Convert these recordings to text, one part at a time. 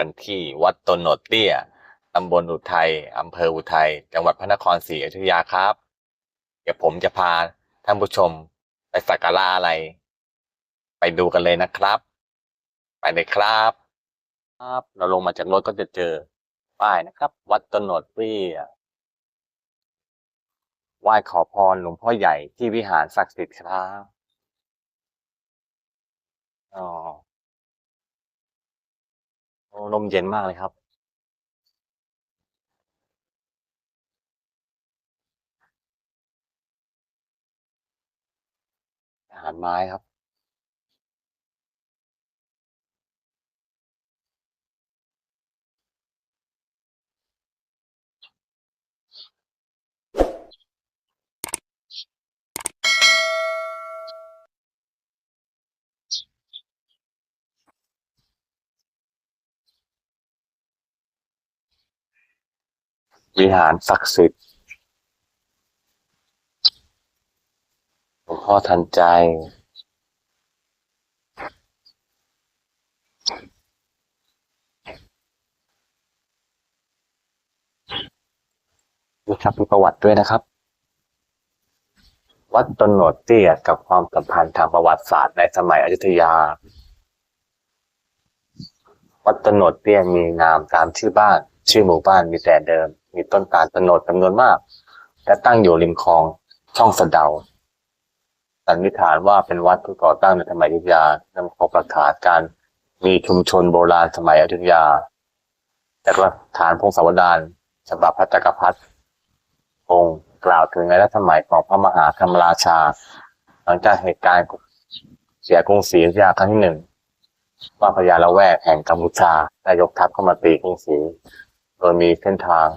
กันที่วัดตนโนดเตี้ยตำบลอุทัยอำเภออุทัย จังหวัดพระนครศรีอยุธยาครับ เดี๋ยวผมจะพาท่านผู้ชมไปสักการะอะไร ไปดูกันเลยนะครับ ไปเลยครับครับเราลงมาจากรถก็จะเจอป้ายนะครับ วัดตนโนดเตี้ยไหว้ขอพรหลวงพ่อใหญ่ที่วิหารศักดิ์สิทธิ์ครับอ๋อ ลมเย็นมากเลยครับ อาหารไม้ครับ วิหารศักดิ์สิทธิ์หลวงพ่อทันใจ ดูครับมีประวัติด้วยนะครับ วัดตนโหนดเตี้ยกับความสัมพันธ์ทางประวัติศาสตร์ในสมัยอยุธยา วัดตนโหนดเตี้ยมีนามตามชื่อบ้าน ชื่อหมู่บ้านมีแต่เดิม มีต้นตาลตนโหนดจำนวนมาก และตั้งอยู่ริมคลองช่องสะเดาสันนิษฐานว่าเป็นวัดที่ก่อตั้งในสมัยอยุธยานำพบหลักานการมีชุมชนโบราณสมัยอยุธยาจากหลักฐานพงศาวดารฉบับพระจักรพรรดิองค์กล่าวถึงในรัชสมัยของพระมหาธรรมราชา หลังจากเหตุการณ์เสียกรุงศรีอยุธยาครั้งที่หนึ่งว่าพญาละแวกแห่งกัมพูชาได้ยกทัพเข้ามาตีกรุงศรีโดยมีเส้นทาง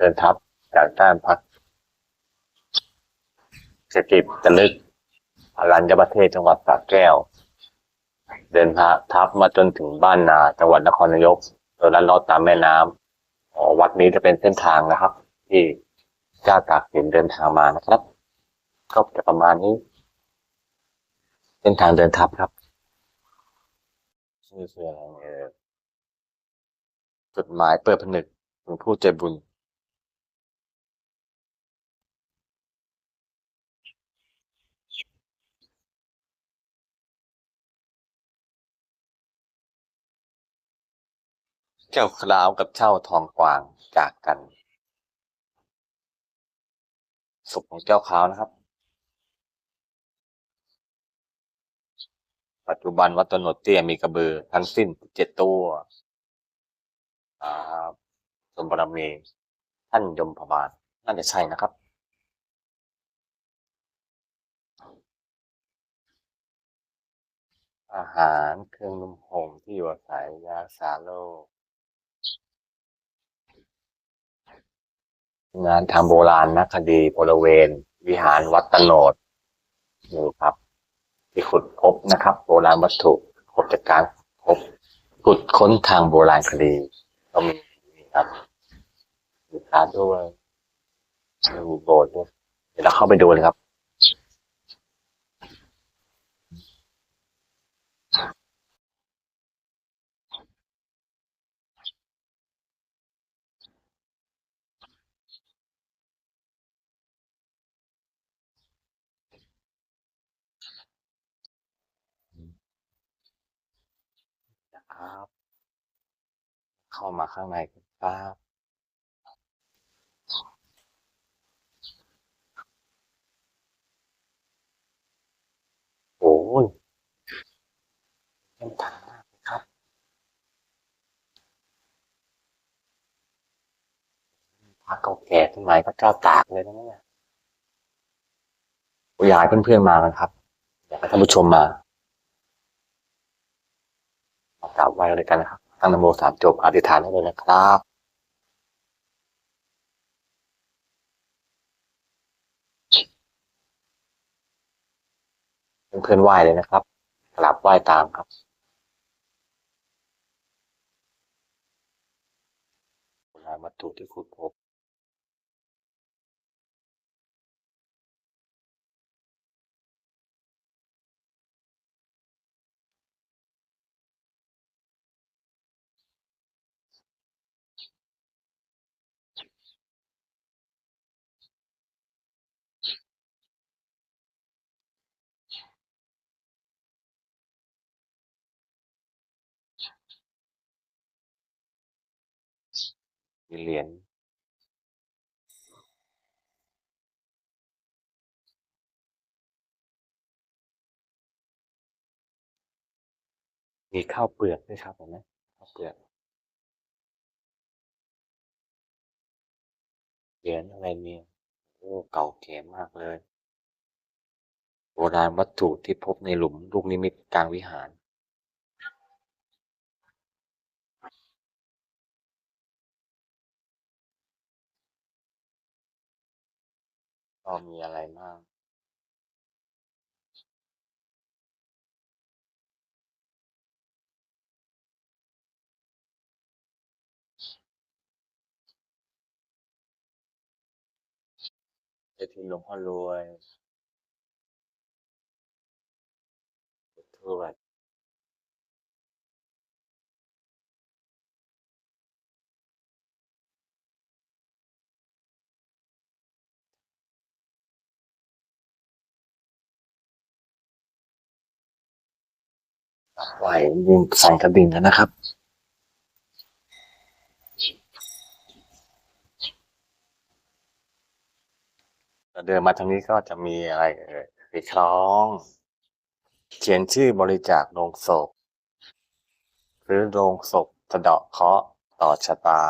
เดินทัพจากด้านพักเศรษฐกิจจะลึกอรัญญประเทศจังหวัดสระแก้ว เดินพระทัพมาจนถึงบ้านนาจังหวัดนครนายกโดยลัดเลาะตามแม่น้ำอ๋อวัดนี้จะเป็นเส้นทางนะครับ ที่เจ้าตากสินเดินทางมานะครับ ก็จะประมาณนี้ เส้นทางเดินทัพครับชื่อคืออะไรเอ่ยจดหมายเปิดผนึกถึงผู้ใจบุญ เจ้าคราวกับเจ้าทองกวางจากกันศพของเจ้าคราวนะครับ ปัจจุบันวัดตนโนดเตี้ยมีกระเบือทั้งสิ้นเจ็ดตัวอ่าสมบรมีท่านยมพบาลน่าจะใช่นะครับอาหารเครื่องนุ่มห่มที่อยู่อาศัยยารักษาโรค งานทำโบราณนคดีบริเวณ วิหารวัดตโนดนี่ครับ ที่ขุดพบนะครับ โบราณวัตถุพบจากการพบขุดค้นทางโบราณคดีก็มีนี่ครับมีพระด้วยมีโบสถ์ด้วยเดี๋ยวเราเข้าไปดูเลยครับ ครับ เข้ามาข้างในกันครับ โอ้ยเส้นทางมากเลยครับพระเก่าแก่สมัยพระเจ้าตากเลยนะเนี่ยอยากให้เพื่อนๆมากันครับ อยากให้ท่านผู้ชมมา กราบไหว้เลยกันนะครับ ตั้งนโมสามจบอธิษฐานได้เลยนะครับเพื่อนๆไหว้เลยนะครับกราบไหว้ตามครับโบราณวัตถุที่ขุดพบ มีเหรียญมีข้าวเปลือกด้วยครับเห็นไหมข้าวเปลือกเหรียญอะไรเนี่ยโอ้เก่าแก่มากเลย โบราณวัตถุที่พบในหลุมลูกนิมิตกลางวิหาร ก็มีอะไรบ้างเจทีหลวงพ่อรวยทวด ไหวยิงใส่กระดิ่งแล้วนะครับ เดินมาทางนี้ก็จะมีอะไรเอ่ยไปคล้อง เขียนชื่อบริจาคโรงศพ หรือโรงศพสะเดาะเคราะห์ต่อชะตา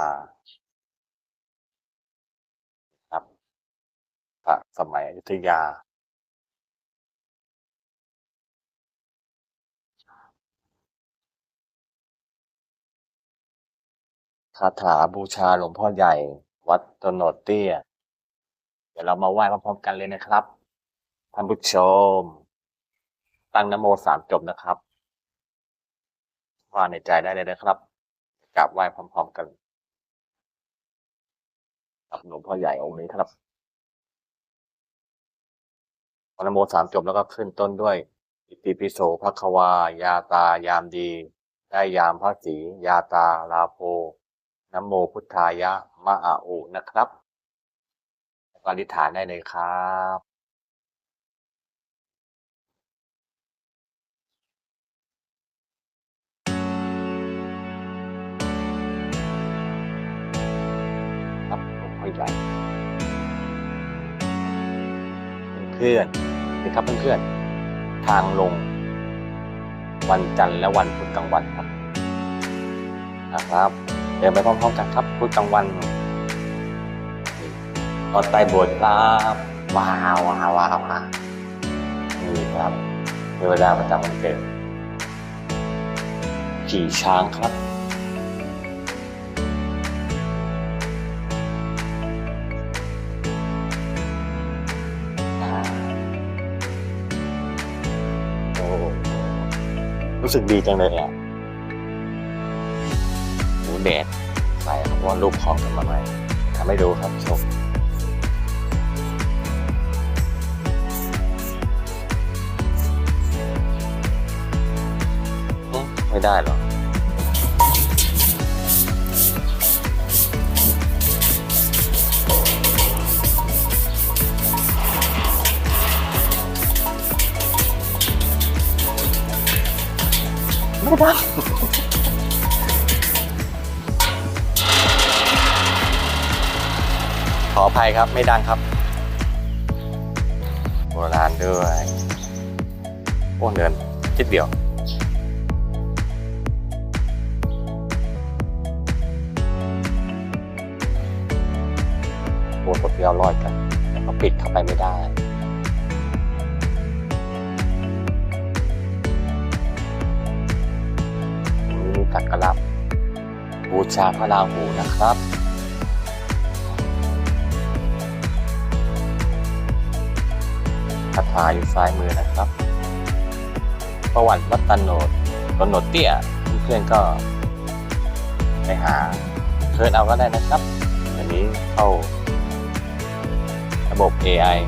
ครับพระสมัยอยุธยา คาถาบูชาหลวงพ่อใหญ่ วัดตโนดเตี้ย เดี๋ยวเรามาไหว้พร้อมๆกันเลยนะครับท่านผู้ชม ตั้งนโมสามจบนะครับว่าในใจได้เลยนะครับกราบไหว้พร้อมๆกันกับหลวงพ่อใหญ่องค์นี้ครับนโมสามจบแล้วก็ขึ้นต้นด้วย อิติปิโสภควา ยาตายามดี ได้ยามพระศรียาตาลาโพ นโมพุทธายะมะอาอุนะครับกอธิษฐานได้เลยครับครับหลวงพ่อใหญ่เพื่อนๆนี่ครับเพื่อนๆทางลง วันจันทร์และวันพุธกลางวันครับนะครับ เดินไปพร้อมๆกันครับพุธกลางวันตอนใต้โบสถ์ครับว้าวว้าวว้าวว้าวนี่ครับเทวดาประจำวันเกิดขี่ช้างครับโอ้รู้สึกดีจังเลยอะ แดดใส่ครับว่ารูปของกันมาใหม่ทำให้ดูครับชมไม่ได้หรอไม่ได้ ออภัยครับไม่ดังครับ โบราณด้วยโอ้เดินคิดเดียวโบสถ์กับเดียวรอดกันแต่เขาปิดเข้าไปไม่ได้มีตักกะลับบูชาพระราหูนะครับาอยู่ซ้ายมือนะครับ ประวัติวัดตันโนดตนโนดเตี้ยเพื่อนก็ ไปหาเพิร์นเอาก็ได้นะครับอันนี้เข้า ระบบ AI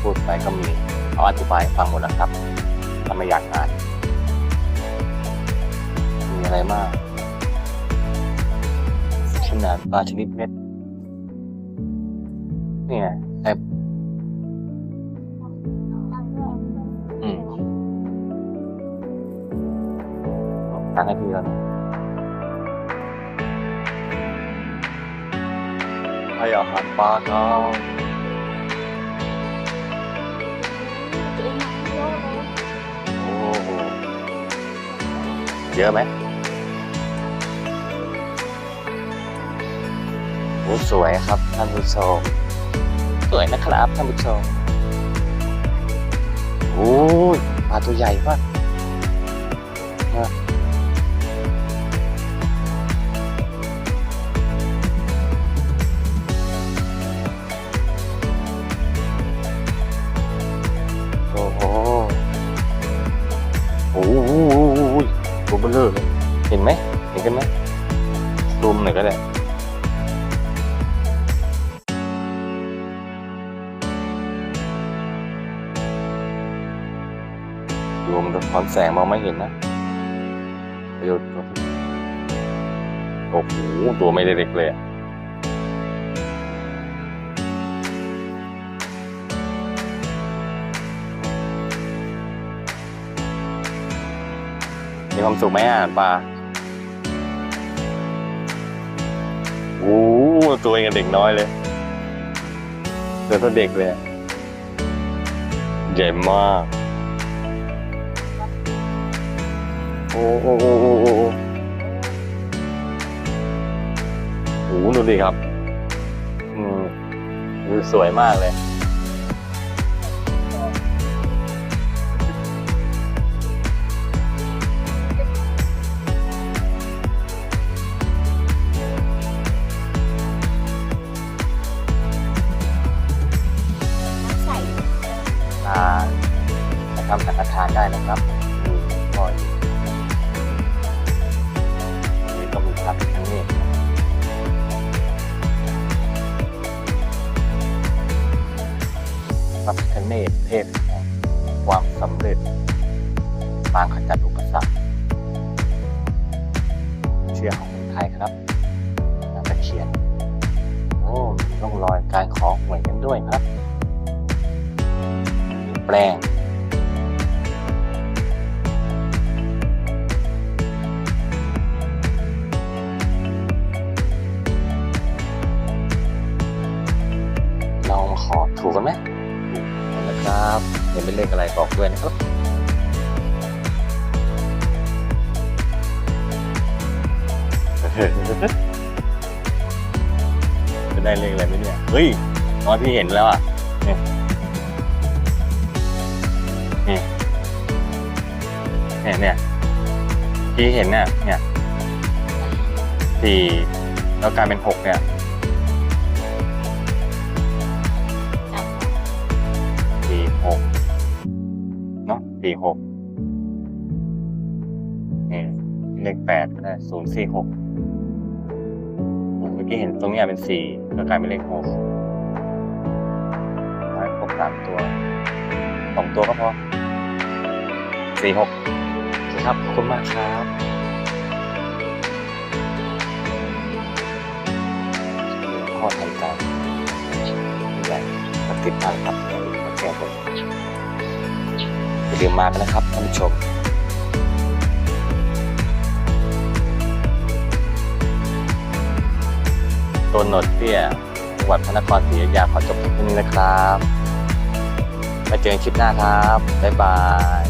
พูดไปก็มีเอาอธิบายฟังหมดแล้วครับถ้าไม่อยากอ่านมีอะไรมาก ขนาดปลาชนิดเม็ด เนี่ไให้อาหารปลาเขาโอ้โหเยอะไหมโอ้สวยครับท่านผู้ชมสวยนะครับท่านผู้ชมโอ้ยปลาตัวใหญ่มาก แสงมองไม่เห็นนะประโยชน์โอ้โหตัวไม่ได้เล็กเลยอะมีความสุขไหมอะปลาโอ้ตัวเองกับเด็กน้อยเลยเตัวเท่าเด็กเลย ใหญ่มาก โอ้โหดูดิครับ อืมดูสวยมากเลย เนศเทพแห่งความสำเร็จปางขจัดอุปสรรคเชื่อของคนไทยครับนางตะเคียนโอ้มีร่องรอยการขอหวยกันด้วยครับมีแปลงลองมาขอถูกกันไหม ครับเห็นเป็นเลขอะไรบอกด้วยนะครับจะได้เลขอะไรไหมเนี่ย เฮ้ยตอนที่เห็นแล้วอะนี่นี่เนี่ยเนี่ยที่เห็นเนี่ยเนี่ยสี่แล้วกลายเป็นหกเนี่ย สี่หกนี่เลขแปดก็ได้ศูนย์สี่หกเมื่อกี้เห็นตรงเนี้ยเป็นสี่ก็กลายเป็นเลขหกไว้ครบสามตัวสองตัวก็พอสี่หกครับขอบคุณมากครับข้อทันใจใหญ่ก็ติดตามครับ ลืมมากันนะครับท่านผู้ชมตัวหนดเตี้ยจังหวัดพระนครศรีอยุธยาขอจบคลิปนี้นะครับไปเจอกันคลิปหน้าครับ บ๊ายบาย